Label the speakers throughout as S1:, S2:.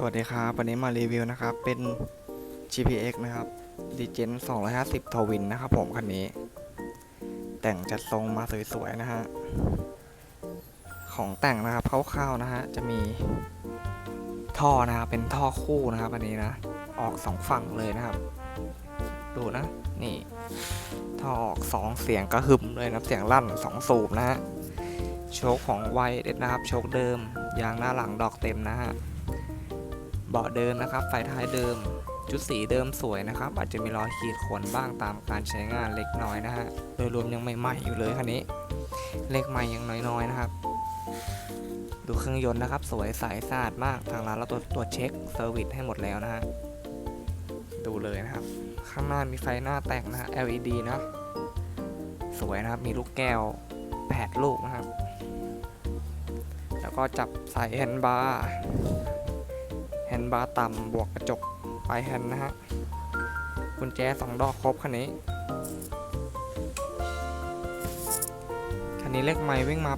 S1: สวัสดีครับวันนี้มารีวิวนะครับ เป็น GPX นะครับ d g e n 250ทวินนะครับผม คันนี้ แต่งจัดทรงมาสวยๆ นะฮะ ของแต่งนะครับคร่าวๆนะฮะ จะมีท่อนะครับ เป็นท่อคู่นะครับ อันนี้นะ ออกสองฝั่งเลยนะครับ ดูนะ นี่ ท่อออกสองเสียงกระหึ่มเลยนะเสียงลั่นสองสูบนะฮะ โชคของไวเด็ดนะครับ โชคเดิม ยางหน้าหลังดอกเต็มนะฮะ เบาะเดิมนะครับ ไฟท้ายเดิมชุดสีเดิมสวยนะครับ อาจจะมีรอยขีดข่วนบ้างตามการใช้งานเล็กน้อยนะฮะ โดยรวมยังใหม่ๆอยู่เลยคันนี้ เลขใหม่ยังน้อยๆนะครับ ดูเครื่องยนต์นะครับ สวยใสสะอาดมากทางร้านเราตรวจตรวจเช็คเซอร์วิสให้หมดแล้วนะฮะ ดูเลยนะครับ ข้างหน้ามีไฟหน้าแต่งนะฮะ LED นะสวยนะครับ มีลูกแก้ว8ลูกนะครับ แล้วก็จับสายแฮนด์บาร์ แฮนด์บาร์ต่ำบวกกระจกปลายแฮนด์นะฮะกุญแจสองดอกครบคันนี้คันนี้เลขไม้วิ่งมา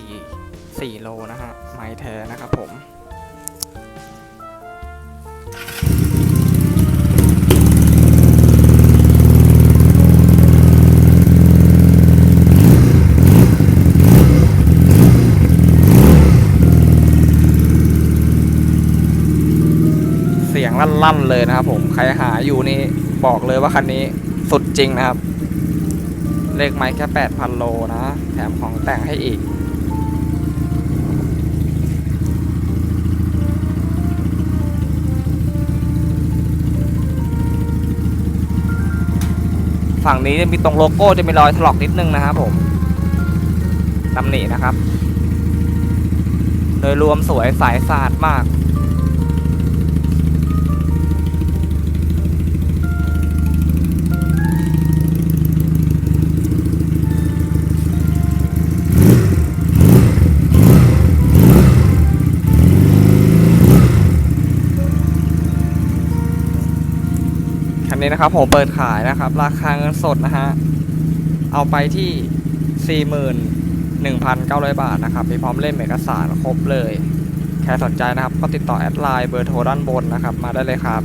S1: 8,004 4โลนะฮะไม้แท้นะครับผม สียงลั่นๆเลยนะครับ ผมใครหาอยู่นี่บอกเลยว่าคันนี้สุดจริงนะครับ เลขไม้แค่8,000โลนะ แถมของแต่งให้อีกฝั่งนี้จะมีตรงโลโก้จะมีรอยถลอกนิดนึงนะครับผมตำหนินะครับ โดยรวมสวยสายสะอาดมาก นี้นะครับผมเปิดขายนะครับ ราคาเงินสดนะฮะ เอาไปที่ 41,900 บาทนะครับมีพร้อมเล่มเอกสารครบเลยใครสนใจนะครับ ก็ติดต่อแอดไลน์เบอร์โทรด้านบนนะครับ มาได้เลยครับ